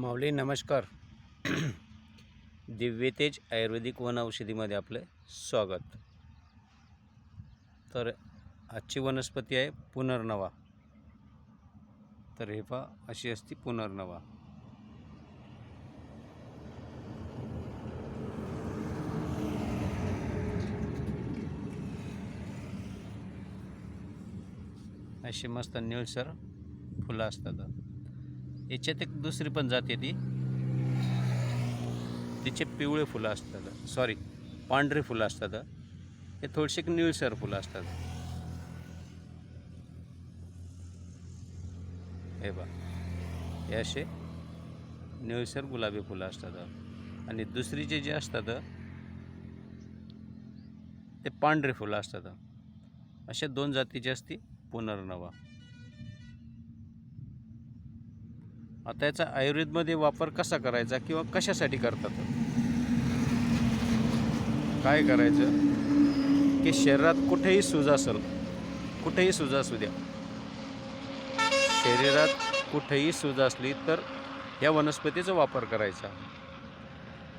माऊली नमस्कार. दिव्यतेज आयुर्वेदिक वन औषधीमध्ये आपलं स्वागत. तर आजची वनस्पती आहे पुनर्नवा. तर हे पहा अशी असती पुनर्नवा. अशी मस्त निळसर फुलं असतात. याच्यात एक दुसरी पण जात ती. तिचे पिवळे फुलं असतात. सॉरी पांढरे फुलं असतात. हे थोडेसे निळसर फुलं असतात. हे बा हे असे निळसर गुलाबी फुलं असतात. आणि दुसरीचे जे असतात ते पांढरे फुलं असतात. अशा दोन जातीची असती पुनर्नवा. आता याचा आयुर्वेदमध्ये वापर कसा करायचा किंवा कशासाठी करतात? काय करायचं? की शरीरात कुठेही सूज असेल कुठेही सूज असू द्या शरीरात कुठेही सूज असली तर या वनस्पतीचा वापर करायचा.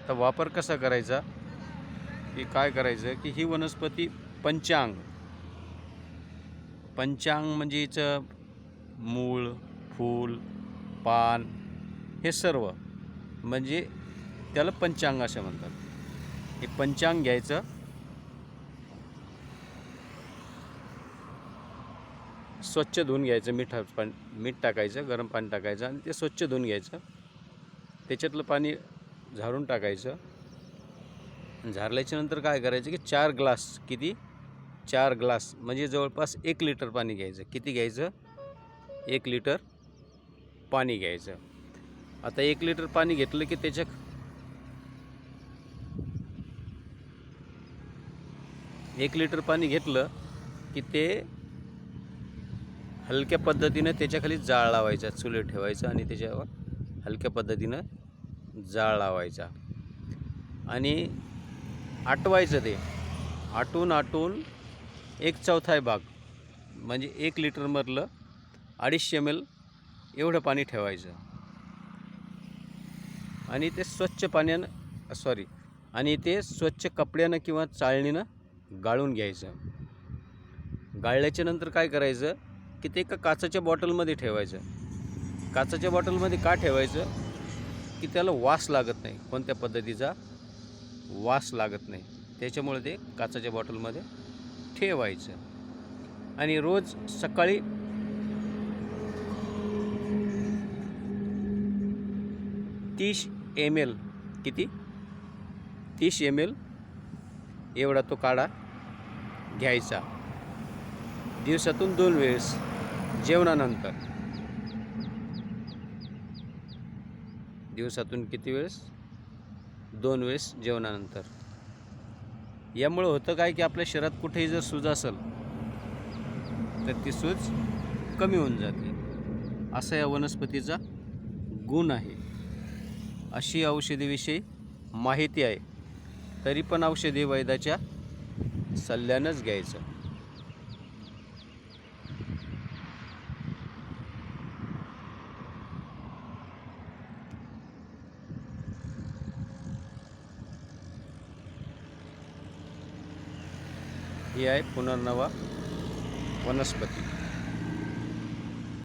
तर वापर कसा करायचा? की काय करायचं? की ही वनस्पती पंचांग पंचांग म्हणजे हिचं मूळ फूल पान हे सर्व म्हणजे त्याला पंचांग असे म्हणतात. हे पंचांग घ्यायचं. स्वच्छ धुवून घ्यायचं मीठ पाणी मीठ टाकायचं गरम पाणी टाकायचं आणि ते स्वच्छ धुवून घ्यायचं. त्याच्यातलं पाणी झारून टाकायचं. झारल्याच्या नंतर काय करायचं की चार ग्लास किती? चार ग्लास म्हणजे जवळपास एक लिटर पाणी घ्यायचं. किती घ्यायचं? एक लिटर. पाणी घ्यायचं. आता एक लिटर पाणी घेतलं की त्याच्या एक लिटर पाणी घेतलं की ते हलक्या पद्धतीनं त्याच्याखाली जाळ लावायचा चुले ठेवायचं आणि त्याच्यावर हलक्या पद्धतीनं जाळ लावायचा. आणि आटवायचं ते. आटून आटून एक चौथाय भाग म्हणजे एक लिटरमधलं अडीचशे एम एल एवढं पाणी ठेवायचं. आणि ते स्वच्छ पाण्यानं सॉरी आणि ते स्वच्छ कपड्यानं किंवा चाळणीनं गाळून घ्यायचं. गाळल्याच्या नंतर काय करायचं की ते एका काचाच्या बॉटलमध्ये ठेवायचं. काचाच्या बॉटलमध्ये का ठेवायचं की त्याला वास लागत नाही. कोणत्या पद्धतीचा? वास लागत नाही. त्याच्यामुळे ते काचाच्या बॉटलमध्ये ठेवायचं. आणि रोज सकाळी तीस एम एल किती? तीस एम एल एवढा तो काढा घ्यायचा. दिवसातून दोन वेळेस जेवणानंतर. दिवसातून किती वेळेस? दोन वेळेस जेवणानंतर. यामुळं होतं काय की आपल्या शरीरात कुठेही जर सूज असेल तर ती सूज कमी होऊन जाते. असा या वनस्पतीचा गुण आहे. अशी औषधीविषयी माहिती आहे. तरी पण औषधी वैद्याच्या सल्ल्यानंच घ्यायचं. ही आहे पुनर्नवा वनस्पती.